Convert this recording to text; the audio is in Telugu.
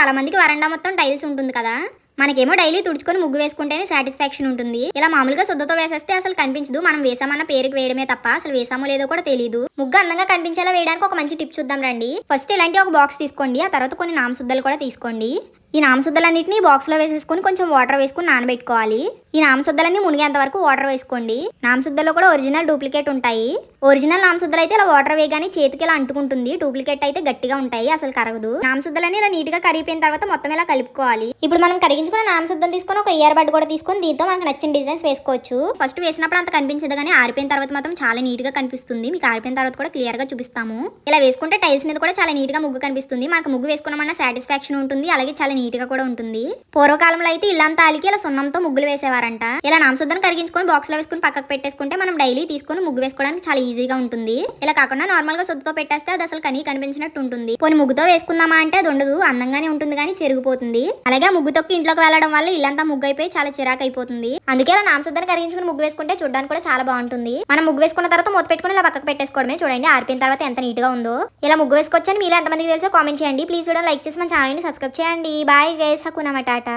చాలా మందికి వరండా మొత్తం టైల్స్ ఉంటుంది కదా. మనకేమో డైలీ తుడుచుకొని ముగ్గు వేసుకుంటేనే సాటిస్ఫాక్షన్ ఉంటుంది. ఇలా మామూలుగా శుద్ధతో వేసేస్తే అసలు కనిపించదు. మనం వేసామన్న పేరుకి వేయడమే తప్ప అసలు వేసామో లేదో కూడా తెలియదు ముగ్గు అందంగా కనిపించేలా వేయడానికి ఒక మంచి టిప్ చూద్దాం రండి. ఫస్ట్ ఇలాంటి ఒక బాక్స్ తీసుకోండి. ఆ తర్వాత కొన్ని నామశుద్ధలు కూడా తీసుకోండి. ఈ నామశుద్ధలన్నింటినీ బాక్స్లో వేసేసుకొని కొంచెం వాటర్ వేసుకుని నానబెట్టుకోవాలి. ఈ నామశుద్ధలన్నీ మునిగేంత వరకు వాటర్ వేసుకోండి. నామశుద్ధలో కూడా ఒరిజినల్ డూప్లికేట్ ఉంటాయి. ఒరిజినల్ నామశుద్ధలు అయితే ఇలా వాటర్ వేయగానే చేతికి ఇలా అంటుకుంటుంది. డూప్లికేట్ అయితే గట్టిగా ఉంటాయి అసలు కరగదు. నామశుద్ధలన్నీ ఇలా నీట్గా కరిగిపోయిన తర్వాత మొత్తం ఇలా కలుపుకోవాలి. ఇప్పుడు మనం కరిగించుకున్న నామశుద్ధం తీసుకొని ఒక ఇయర్ బడ్ కూడా తీసుకొని దీంతో మనకు నచ్చిన డిజైన్స్ వేసుకోవచ్చు. ఫస్ట్ వేసినప్పుడు అంత కనిపించదు కానీ ఆరిపోయిన తర్వాత మాత్రం చాలా నీట్గా కనిపిస్తుంది. మీకు ఆరిపోయిన తర్వాత కూడా క్లియర్గా చూపిస్తాము. ఇలా వేసుకుంటే టైల్స్ మీద కూడా చాలా నీట్గా ముగ్గు కనిపిస్తుంది. మనకు ముగ్గు వేసుకున్నామన్న సాటిస్ఫాక్షన్ ఉంటుంది. అలాగే చాలా నీట్గా కూడా ఉంటుంది. పూర్వకాలంలో అయితే ఇల్లంతా అలికి ఇలా సున్నంతో ముగ్గులు వేసేవారంట. ఇలా నామశుద్ధం కరిగించుకొని బాక్స్లో వేసుకుని పక్కకు పెట్టేసుకుంటే మనం డైలీ తీసుకొని ముగ్గు వేసుకోవడానికి చాలా ఈజీగా ఉంటుంది. ఇలా కాకుండా నార్మల్గా సొత్తుతో పెట్టేస్తే అది అసలు కనీ కనిపించినట్టు ఉంటుంది. పోనీ ముగ్గుతో వేసుకుందామా అంటే అది ఉండదు అందంగానే ఉంటుంది కానీ చెరిగిపోతుంది. అలాగే ముగ్గు తొక్కి ఇంట్లోకి వెళ్ళడం వల్ల ఇల్లంతా ముగ్గు అయిపోయి చాలా చిరాకు అయిపోతుంది అందుకే ఇలా నామశుద్ధం కరిగించుకుని ముగ్గు వేసుకుంటే చూడడానికి కూడా చాలా బాగుంటుంది. మనం ముగ్గు వేసుకున్న తర్వాత మూత పెట్టుకుని ఇలా పక్కకు పెట్టేసుకోవడమే చూడండి ఆరిపోయిన తర్వాత ఎంత నీట్గా ఉందో. ఇలా ముగ్గు వేసుకొచ్చని మీరు ఎంతమందికి తెలుసో కామెంట్ చేయండి. ప్లీజ్ చూడండి లైక్ చేసి మన ఛానల్ని సబ్స్క్రైబ్ చేయండి. Bye guys హకునా matata